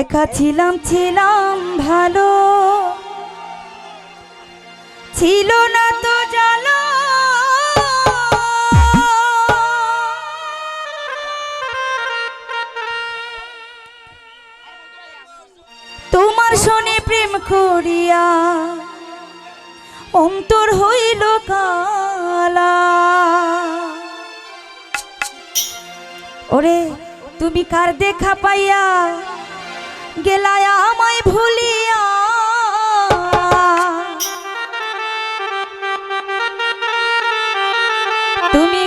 একা ছিলাম ছিলাম ভালো। ছিল না তো জানো তোমার শোনে প্রেম করিয়া অন্তর হইল কালা। ওরে, তুমি কার দেখা পাইয়া গেলায় আমায় ভুলিয়া। তুমি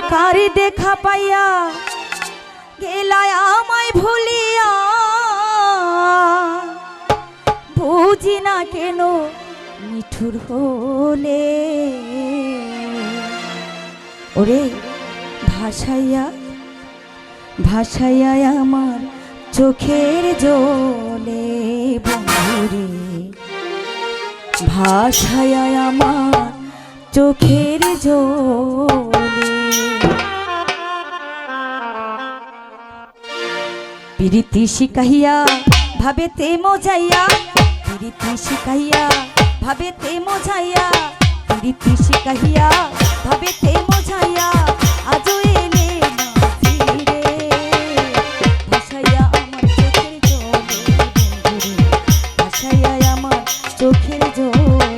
দেখা পাইয়া গেলায় আমায় ভুলিয়া। বুঝি না কেন মিঠুর হলে। ওরে ভাসাইয়া ভাসাইয়া আমার চোখের জলে বন্ধুরে ভাসাইয়া আমার চোখের জলে। প্রীতি শিখাইয়া ভাবে তে মজাইয়া, প্রীতি শিখাইয়া ভাবে তে মজাইয়া, প্রীতি শিখাইয়া ভাবে তে মজাইয়া। চোখের